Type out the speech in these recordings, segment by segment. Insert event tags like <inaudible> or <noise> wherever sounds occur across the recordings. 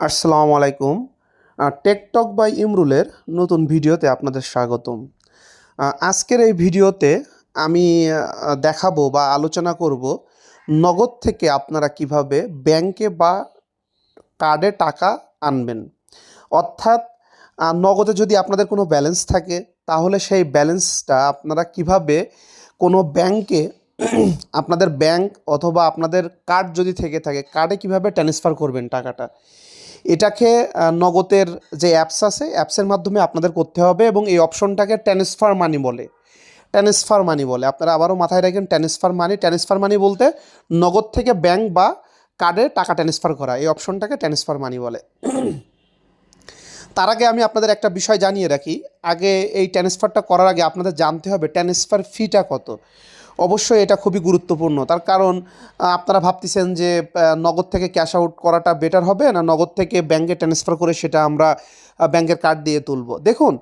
আসসালামু আলাইকুম। Tech talk by ইমরুলের নতুন ভিডিওতে আপনাদের স্বাগতম। আজকের এই ভিডিওতে আমি দেখাবো বা আলোচনা করব নগদ থেকে আপনারা কীভাবে ব্যাংকে বা কার্ডে টাকা আনবেন। অর্থাৎ নগদে যদি আপনাদের কোনো ব্যালেন্স থাকে, তাহলে সেই ব্যালেন্সটা আপনারা কীভাবে কোনো ব্যাংকে <clears throat> আপনাদের ব্যাংক অথবা আপনাদের কার্ড যদি থেকে থাকে, কার্ডে কীভাবে ট্রান্সফার করবেন টাকাটা? এটাকে নগদের যে অ্যাপস আছে অ্যাপসের মাধ্যমে আপনাদের করতে হবে এবং এই অপশনটাকে ট্রান্সফার মানি বলে। ট্রান্সফার মানি বলে। আপনারা আবারও মাথায় রাখেন ট্রান্সফার মানি ট্রান্সফার মানি বলতে নগদ থেকে ব্যাংক বা কার্ডে টাকা ট্রান্সফার করা। এই অপশনটাকে ট্রান্সফার মানি বলে। তার আগে আমি আপনাদের একটা বিষয় জানিয়ে রাখি। আগে এই ট্রান্সফারটা করার আগে আপনাদের জানতে হবে ট্রান্সফার ফিটা কত? অবশ্যই এটা খুবই গুরুত্বপূর্ণ। তার কারণ আপনারা ভাবতেছেন যে নগদ থেকে ক্যাশ আউট করাটা বেটার হবে না নগদ থেকে ব্যাংকে ট্রান্সফার করে সেটা আমরা ব্যাংকের কার্ড দিয়ে তুলব? দেখুন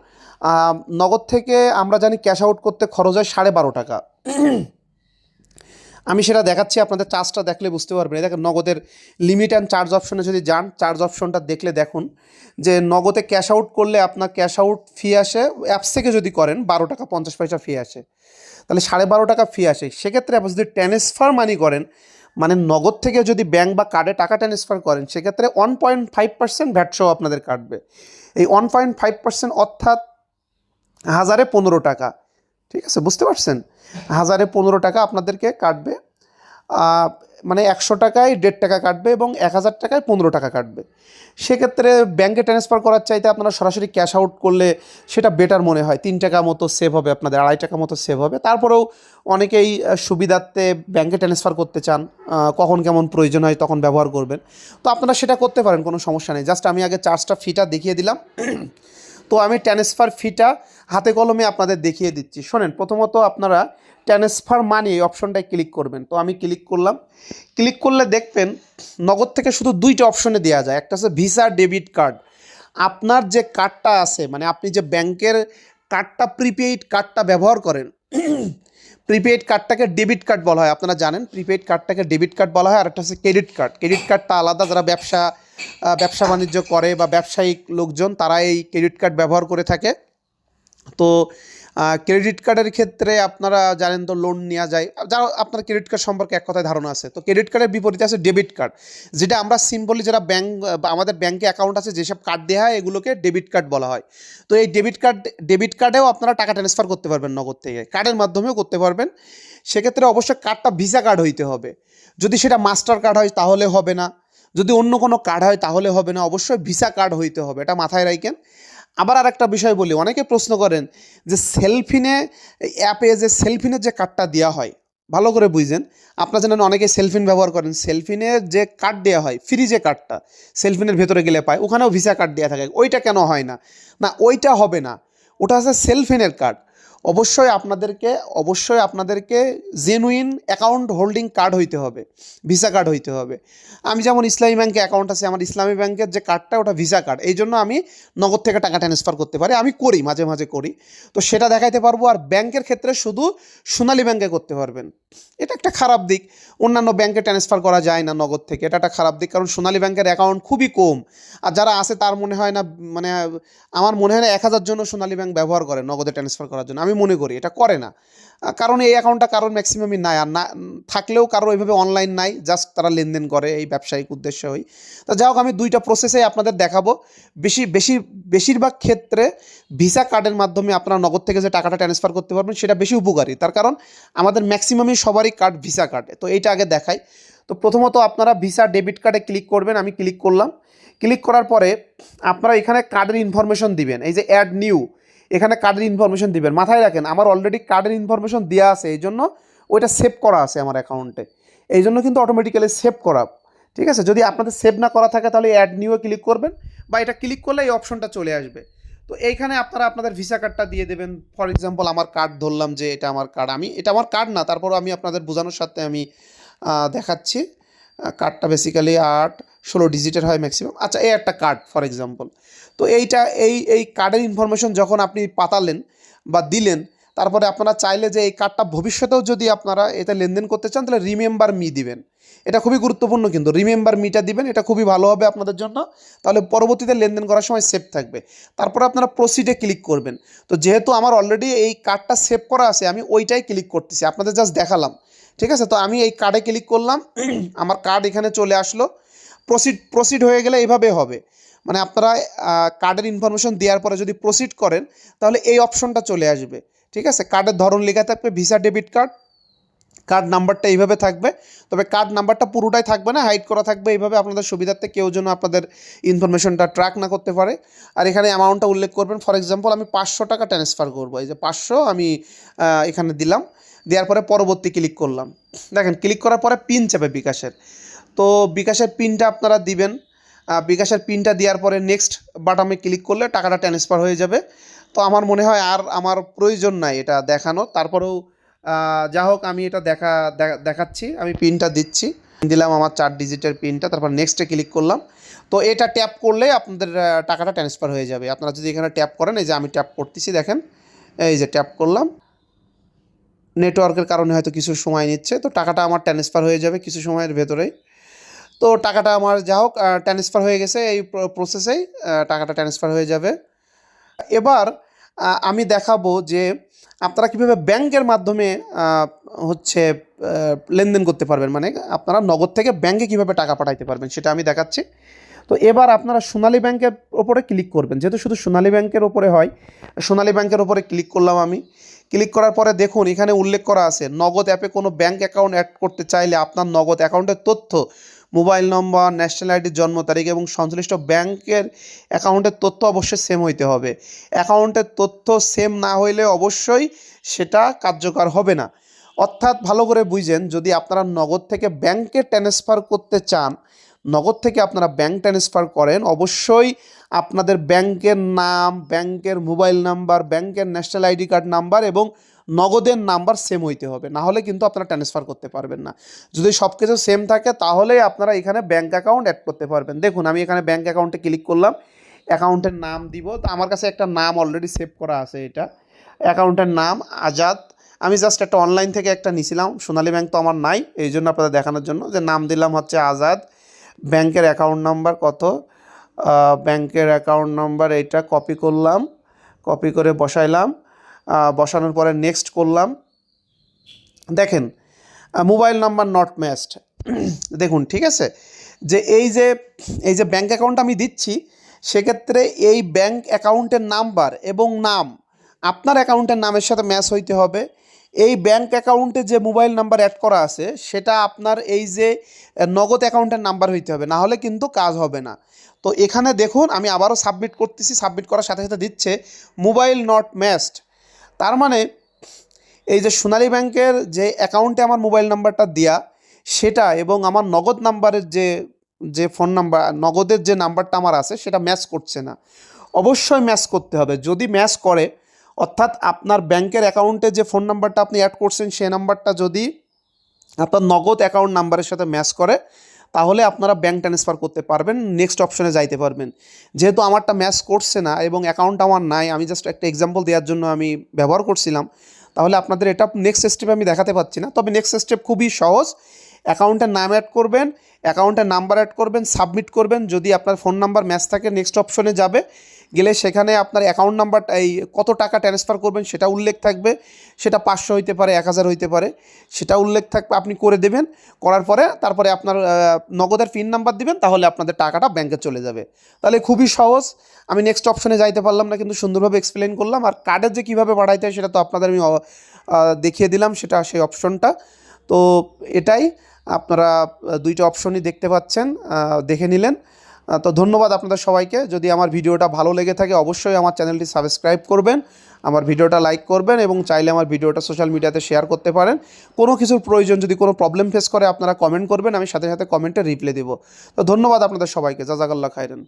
নগদ থেকে আমরা জানি ক্যাশ আউট করতে খরচ হয় সাড়ে বারো টাকা। আমি সেটা দেখাচ্ছি, আপনাদের চার্জটা দেখলে বুঝতে পারবেন। দেখেন, নগদের লিমিট অ্যান্ড চার্জ অপশনে যদি যান চার্জ অপশনটা দেখলে দেখুন যে নগদে ক্যাশ আউট করলে আপনার ক্যাশ আউট ফি আসে অ্যাপস থেকে যদি করেন, বারো টাকা পঞ্চাশ পয়সা ফি আসে। তাহলে সাড়ে বারো টাকা ফি আসে। সেক্ষেত্রে আপনি যদি ট্রান্সফার মানি করেন মানে নগদ থেকে যদি ব্যাংক বা কার্ডে টাকা ট্রান্সফার করেন, সেক্ষেত্রে one point five percent VAT সহ আপনাদের কাটবে। এই ওয়ান পয়েন্ট ফাইভ পার্সেন্ট অর্থাৎ হাজারে পনেরো টাকা। ঠিক আছে? বুঝতে পারছেন? হাজারে পনেরো টাকা আপনাদেরকে কাটবে। মানে একশো টাকায় দেড় টাকা কাটবে এবং এক হাজার টাকায় পনেরো টাকা কাটবে। সেক্ষেত্রে ব্যাংকে ট্রান্সফার করার চাইতে আপনারা সরাসরি ক্যাশ আউট করলে সেটা বেটার মনে হয়। তিন টাকা মতো সেভ হবে আপনাদের, আড়াই টাকা মতো সেভ হবে। তারপরেও অনেকেই সুবিধার্থে ব্যাংকে ট্রান্সফার করতে চান কখন কেমন প্রয়োজন হয় তখন ব্যবহার করবেন। তো আপনারা সেটা করতে পারেন, কোনো সমস্যা নেই। জাস্ট আমি আগে চার্জটা ফিটা দেখিয়ে দিলাম। তো আমি ট্রান্সফার ফিটা হাতে কলমে আপনাদের দেখিয়ে দিচ্ছি। শোনেন, প্রথমত আপনারা ট্রান্সফার মানি এই অপশনটায় ক্লিক করবেন। তো আমি ক্লিক করলাম। ক্লিক করলে দেখবেন নগদ থেকে শুধু দুইটা অপশনে দেওয়া যায়। একটা হচ্ছে ভিসা ডেবিট কার্ড আপনার যে কার্ডটা আছে মানে আপনি যে ব্যাংকের কার্ডটা প্রিপেইড কার্ডটা ব্যবহার করেন প্রিপেইড কার্ডটাকে ডেবিট কার্ড বলা হয়। আপনারা জানেন প্রিপেইড কার্ডটাকে ডেবিট কার্ড বলা হয়। আর একটা হচ্ছে ক্রেডিট কার্ড ক্রেডিট কার্ডটা আলাদা, যারা ব্যবসা ব্যবসা বাণিজ্য করে বা ব্যবসায়িক লোকজন, তারা এই ক্রেডিট কার্ড ব্যবহার করে থাকে। তো ক্রেডিট কার্ডের ক্ষেত্রে আপনারা জানেন তো লোন নেওয়া যায়। যারা আপনার ক্রেডিট কার্ড সম্পর্কে এক কথায় ধারণা আছে। তো ক্রেডিট কার্ডের বিপরীতে আছে ডেবিট কার্ড যেটা আমরা সিম্পলি যারা ব্যাংক আমাদের ব্যাংকে অ্যাকাউন্ট আছে যেসব কার্ড দেওয়া হয়, এগুলোকে ডেবিট কার্ড বলা হয়। তো, এই ডেবিট কার্ড ডেবিট কার্ডেও আপনারা টাকা ট্রান্সফার করতে পারবেন নগদ থেকে। কার্ডের মাধ্যমেও করতে পারবেন। সেক্ষেত্রে অবশ্যই কার্ডটা ভিসা কার্ড হইতে হবে। যদি সেটা মাস্টার কার্ড হয়, তাহলে হবে না। যদি অন্য কোনো কার্ড হয়, তাহলে হবে না। অবশ্যই ভিসা কার্ড হইতে হবে, এটা মাথায় রাখেন আবার আর একটা বিষয় বলি, অনেকে প্রশ্ন করেন যে সেলফিনে অ্যাপে যে সেলফিনের যে কার্ডটা দেওয়া হয়, ভালো করে বুঝছেন আপনার জানেন অনেকে সেলফিন ব্যবহার করেন। সেলফিনের যে কার্ড দেওয়া হয় ফ্রি যে কার্ডটা সেলফিনের ভেতরে গেলে পায়, ওখানেও ভিসা কার্ড দেওয়া থাকে। ওইটা কেন হয় না? না, ওইটা হবে না। ওটা হচ্ছে সেলফিনের কার্ড অবশ্যই আপনাদেরকে অবশ্যই আপনাদেরকে জেনুইন অ্যাকাউন্ট হোল্ডিং কার্ড হইতে হবে ভিসা কার্ড হইতে হবে। আমি যেমন ইসলামী ব্যাংকে অ্যাকাউন্ট আছে, আমার ইসলামী ব্যাংকের যে কার্ডটা ওটা ভিসা কার্ড এই জন্য আমি নগদ থেকে টাকা ট্রান্সফার করতে পারি, আমি করি, মাঝে মাঝে করি। তো সেটা দেখাইতে পারব, আর ব্যাংকের ক্ষেত্রে শুধু সোনালী ব্যাংকে করতে পারবেন। এটা একটা খারাপ দিক। অন্যান্য ব্যাংকে ট্রান্সফার করা যায় না নগদ থেকে, এটা একটা খারাপ দিক, কারণ সোনালী ব্যাংকের অ্যাকাউন্ট খুবই কম। আর যারা আছে, তার মনে হয় না মানে আমার মনে হয় না এক হাজার জন সোনালী ব্যাংক ব্যবহার করে নগদে ট্রান্সফার করার জন্য। আমি মনে করি, এটা করে না। কারণ এই অ্যাকাউন্টটা কারোর ম্যাক্সিমামই নাই, আর না, থাকলেও কারও এইভাবে অনলাইন নাই জাস্ট তারা লেনদেন করে এই ব্যবসায়িক উদ্দেশ্য হই তা যাই হোক, আমি দুইটা প্রসেসে আপনাদের দেখাবো। বেশি বেশি, বেশিরভাগ ক্ষেত্রে ভিসা কার্ডের মাধ্যমে আপনারা নগদ থেকে যে টাকাটা ট্রান্সফার করতে পারবেন, সেটা বেশি উপকারী। তার কারণ আমাদের ম্যাক্সিমামই সবারই কার্ড ভিসা কার্ডে তো এইটা আগে দেখাই। তো প্রথমত আপনারা ভিসা ডেবিট কার্ডে ক্লিক করবেন, আমি ক্লিক করলাম। ক্লিক করার পরে আপনারা এখানে কার্ডের ইনফরমেশন দিবেন। এই যে অ্যাড নিউ এখানে কার্ডের ইনফরমেশন দিবেন। মাথায় রাখেন, আমার অলরেডি কার্ডের ইনফরমেশন দেওয়া আছে, এই জন্য ওইটা সেভ করা আছে আমার অ্যাকাউন্টে এই জন্য কিন্তু অটোমেটিক্যালি সেভ করা। ঠিক আছে? যদি আপনাদের সেভ না করা থাকে, তাহলে অ্যাড নিউয়ে ক্লিক করবেন বা এটা ক্লিক করলে এই অপশনটা চলে আসবে। তো এইখানে আপনারা আপনাদের ভিসা কার্ডটা দিয়ে দেবেন। ফর এক্সাম্পল আমার কার্ড ধরলাম যে এটা আমার কার্ড আমি, এটা আমার কার্ড না, তারপরও আমি আপনাদের বোঝানোর সাথে আমি দেখাচ্ছি। কার্ডটা বেসিক্যালি আট, ষোলো ডিজিটের হয় ম্যাক্সিমাম আচ্ছা এই একটা কার্ড ফর এক্সাম্পল তো এইটা, এই এই কার্ডের ইনফরমেশন যখন আপনি পাতালেন বা দিলেন, তারপরে আপনারা চাইলে যে এই কার্ডটা ভবিষ্যতেও যদি আপনারা এতে লেনদেন করতে চান, তাহলে রিমেম্বার মি দিবেন। এটা খুবই গুরুত্বপূর্ণ কিন্তু রিমেম্বার মিটা দিবেন, এটা খুবই ভালো হবে আপনাদের জন্য। তাহলে পরবর্তীতে লেনদেন করার সময় সেভ থাকবে। তারপরে আপনারা প্রসিডে ক্লিক করবেন। তো যেহেতু আমার অলরেডি এই কার্ডটা সেভ করা আছে, আমি ওইটাই ক্লিক করতেছি, আপনাদের জাস্ট দেখালাম। ঠিক আছে? তো আমি এই কার্ডে ক্লিক করলাম, আমার কার্ড এখানে চলে আসলো। প্রসিড প্রসিড হয়ে গেলে এইভাবে হবে। মানে আপনারা কার্ডের ইনফরমেশন দেওয়ার পরে যদি প্রসিড করেন, তাহলে এই অপশনটা চলে আসবে। ঠিক আছে? কার্ডের ধরন লেখা থাকবে ভিসা ডেবিট কার্ড কার্ড নাম্বারটা এইভাবে থাকবে। তবে কার্ড নাম্বারটা পুরোটাই থাকবে না হাইড করা থাকবে। এইভাবে আপনাদের সুবিধার্থে কেউ যেন আপনাদের ইনফরমেশনটা ট্র্যাক না করতে পারে। আর এখানে অ্যামাউন্টটা উল্লেখ করবেন ফর এক্সাম্পল আমি পাঁচশো টাকা ট্রান্সফার করব। এই যে পাঁচশো আমি এখানে দিলাম। দেওয়ার পরে পরবর্তী ক্লিক করলাম। দেখেন ক্লিক করার পরে পিন চাপে বিকাশের। তো বিকাশের পিনটা আপনারা দিবেন। বিকাশের পিনটা দেওয়ার পরে নেক্সট বাটামে ক্লিক করলে টাকাটা ট্রান্সফার হয়ে যাবে। তো আমার মনে হয় আর আমার প্রয়োজন নাই এটা দেখানো। তারপরেও যা হোক আমি এটা দেখা, দেখা- দেখাচ্ছি। আমি পিনটা দিচ্ছি। দিলাম আমার চার ডিজিটের পিনটা, তারপর নেক্সটে ক্লিক করলাম। তো এটা ট্যাপ করলে আপনাদের টাকাটা ট্রান্সফার হয়ে যাবে। আপনারা যদি এখানে ট্যাপ করেন, এই যে আমি ট্যাপ করতেছি, দেখেন, এই যে ট্যাপ করলাম। নেটওয়ার্কের কারণে হয়তো কিছু সময় নিচ্ছে, তো টাকাটা আমার ট্রান্সফার হয়ে যাবে কিছু সময়ের ভেতরেই। তো টাকাটা আমার যা হোক ট্রান্সফার হয়ে গেছে এই প্রসেসেই টাকাটা ট্রান্সফার হয়ে যাবে। এবার আমি দেখাবো যে আপনারা কীভাবে ব্যাংকের মাধ্যমে হচ্ছে লেনদেন করতে পারবেন। মানে আপনারা নগদ থেকে ব্যাংকে কীভাবে টাকা পাঠাইতে পারবেন সেটা আমি দেখাচ্ছি। তো এবার আপনারা সোনালী ব্যাংকের ওপরে ক্লিক করবেন। যেহেতু শুধু সোনালী ব্যাংকের ওপরে হয়, সোনালী ব্যাংকের ওপরে ক্লিক করলাম আমি। ক্লিক করার পরে দেখুন, এখানে উল্লেখ করা আছে, নগদ অ্যাপে কোনো ব্যাংক অ্যাকাউন্ট অ্যাড করতে চাইলে আপনার নগদ অ্যাকাউন্টের তথ্য মোবাইল নম্বর ন্যাশনাল আইডির জন্ম তারিখ এবং সংশ্লিষ্ট ব্যাংকের অ্যাকাউন্টের তথ্য অবশ্যই সেম হইতে হবে। অ্যাকাউন্টের তথ্য সেম না হইলে অবশ্যই সেটা কার্যকর হবে না। অর্থাৎ ভালো করে বুঝেন, যদি আপনারা নগদ থেকে ব্যাংকে ট্রান্সফার করতে চান, নগদ থেকে আপনারা ব্যাংক ট্রান্সফার করেন, অবশ্যই আপনাদের ব্যাংকের নাম, ব্যাংকের মোবাইল নাম্বার, ব্যাংকের ন্যাশনাল আইডি কার্ড নাম্বার এবং নগদের নাম্বার সেম হইতে হবে। না হলে কিন্তু আপনারা ট্রান্সফার করতে পারবেন না। যদি সব কিছু সেম থাকে, তাহলেই আপনারা এখানে ব্যাঙ্ক অ্যাকাউন্ট অ্যাড করতে পারবেন। দেখুন, আমি এখানে ব্যাঙ্ক অ্যাকাউন্টে ক্লিক করলাম অ্যাকাউন্টের নাম দিব। তো আমার কাছে একটা নাম অলরেডি সেভ করা আছে এটা। অ্যাকাউন্টের নাম আজাদ। আমি জাস্ট একটা অনলাইন থেকে একটা নিছিলাম। সোনালী ব্যাংক তো আমার নাই, এই জন্য আপনাদের দেখানোর জন্য। যে নাম দিলাম হচ্ছে আজাদ। ব্যাংকের অ্যাকাউন্ট নাম্বার কত? ব্যাংকের অ্যাকাউন্ট নাম্বার এইটা কপি করলাম। কপি করে বসাইলাম। বসানোর পরে নেক্সট করলাম। দেখেন মোবাইল নাম্বার নট ম্যাচড দেখুন, ঠিক আছে? যে এই যে এই যে ব্যাঙ্ক অ্যাকাউন্ট আমি দিচ্ছি, সেক্ষেত্রে এই ব্যাঙ্ক অ্যাকাউন্টের নাম্বার এবং নাম, আপনার অ্যাকাউন্টের নামের সাথে ম্যাচ হইতে হবে। এই ব্যাঙ্ক অ্যাকাউন্টে যে মোবাইল নাম্বার অ্যাড করা আছে, সেটা আপনার এই যে নগদ অ্যাকাউন্টের নাম্বার হইতে হবে। না হলে কিন্তু কাজ হবে না। তো এখানে দেখুন, আমি আবারও সাবমিট করতেছি সাবমিট করার সাথে সাথে দিচ্ছে মোবাইল নট ম্যাচড তার মানে এই যে সোনালী ব্যাংকের যে অ্যাকাউন্টে আমার মোবাইল নাম্বারটা দেয়া, সেটা এবং আমার নগদ নাম্বারের যে যে ফোন নাম্বার, নগদের যে নাম্বারটা আমার আছে, সেটা ম্যাচ করছে না। অবশ্যই ম্যাচ করতে হবে। যদি ম্যাচ করে, অর্থাৎ আপনার ব্যাংকের অ্যাকাউন্টে যে ফোন নাম্বারটা আপনি অ্যাড করছেন সেই নাম্বারটা যদি আপনার নগদ অ্যাকাউন্ট নাম্বারের সাথে ম্যাচ করে তাহলে আপনারা ব্যাঙ্ক ট্রান্সফার করতে পারবেন নেক্সট অপশনে যাইতে পারবেন। যেহেতু আমারটা ম্যাচ করছে না এবং অ্যাকাউন্ট আমার নাই, আমি জাস্ট একটা এক্সাম্পল দেওয়ার জন্য আমি ব্যবহার করছিলাম, তাহলে আপনাদের এটা নেক্সট স্টেপ আমি দেখাতে পাচ্ছি না। তবে নেক্সট স্টেপ খুবই সহজ। অ্যাকাউন্টের নাম অ্যাড করবেন অ্যাকাউন্টের নাম্বার অ্যাড করবেন সাবমিট করবেন, যদি আপনার ফোন নাম্বার ম্যাচ থাকে নেক্সট অপশনে যাবে। গেলে সেখানে আপনার অ্যাকাউন্ট নাম্বার এই কত টাকা ট্রান্সফার করবেন সেটা উল্লেখ থাকবে। সেটা পাঁচশো হইতে পারে, এক হাজার হইতে পারে। সেটা উল্লেখ থাকবে, আপনি করে দেবেন। করার পরে তারপরে আপনার নগদের পিন নাম্বার দিবেন, তাহলে আপনাদের টাকাটা ব্যাংকে চলে যাবে। তাহলে খুবই সহজ। আমি নেক্সট অপশনে যাইতে পারলাম না, কিন্তু সুন্দরভাবে এক্সপ্লেন করলাম। আর কার্ডের যে কীভাবে বাড়াইতে হয়, সেটা তো আপনাদের আমি দেখিয়ে দিলাম, সেটা সেই অপশনটা তো এটাই। আপনারা দুইটা অপশনই দেখতে পাচ্ছেন দেখে নিলেন। তো ধন্যবাদ আপনাদের সবাইকে। যদি আমার ভিডিওটা ভালো লেগে থাকে, অবশ্যই আমার চ্যানেলটি সাবস্ক্রাইব করবেন, আমার ভিডিওটা লাইক করবেন এবং চাইলে আমার ভিডিওটা সোশ্যাল মিডিয়াতে শেয়ার করতে পারেন। কোনো কিছুর প্রয়োজন, যদি কোনো প্রবলেম ফেস করে, আপনারা কমেন্ট করবেন, আমি সাথে সাথে কমেন্টে রিপ্লাই দেবো। তো ধন্যবাদ আপনাদের সবাইকে। জাজাকাল্লা খাইরেন